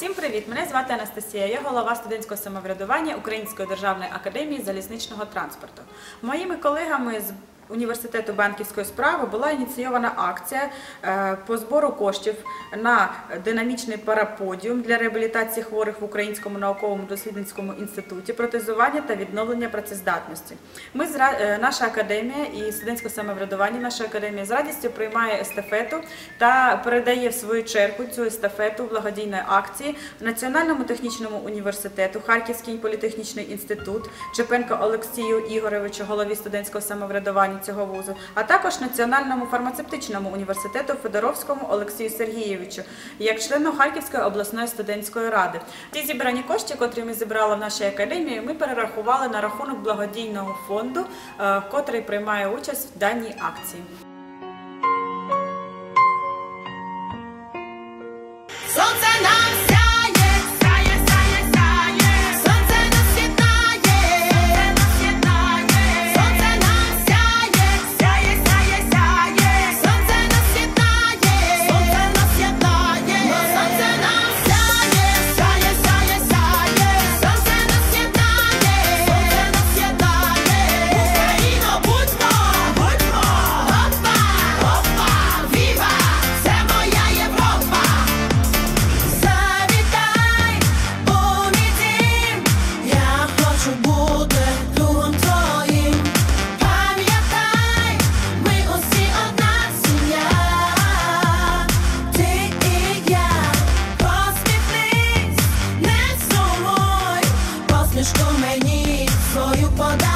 Всім привіт! Мене звати Анастасія. Я голова студентського самоврядування Української державної академії залізничного транспорту. Моїми колегами з університету банківської справи була ініційована акція е, по збору коштів на динамічний параподіум для реабілітації хворих в Українському науковому дослідницькому інституті протезування та відновлення працездатності. Ми е, наша академія і студентське самоврядування нашої академії з радістю приймає естафету та передає в свою чергу цю естафету благодійної акції Національному технічному університету, Харківський політехнічний інститут, Чепенко Олексію Ігоровичу, голові студентського самоврядування цього вузу, а також Національному фармацевтичному університету Федоровському Олексію Сергійовичу, як члену Харківської обласної студентської ради. Ті зібрані кошти, котрі ми зібрали в нашій академії, ми перерахували на рахунок благодійного фонду, е, котрий приймає участь в даній акції. Сонце! 뻔한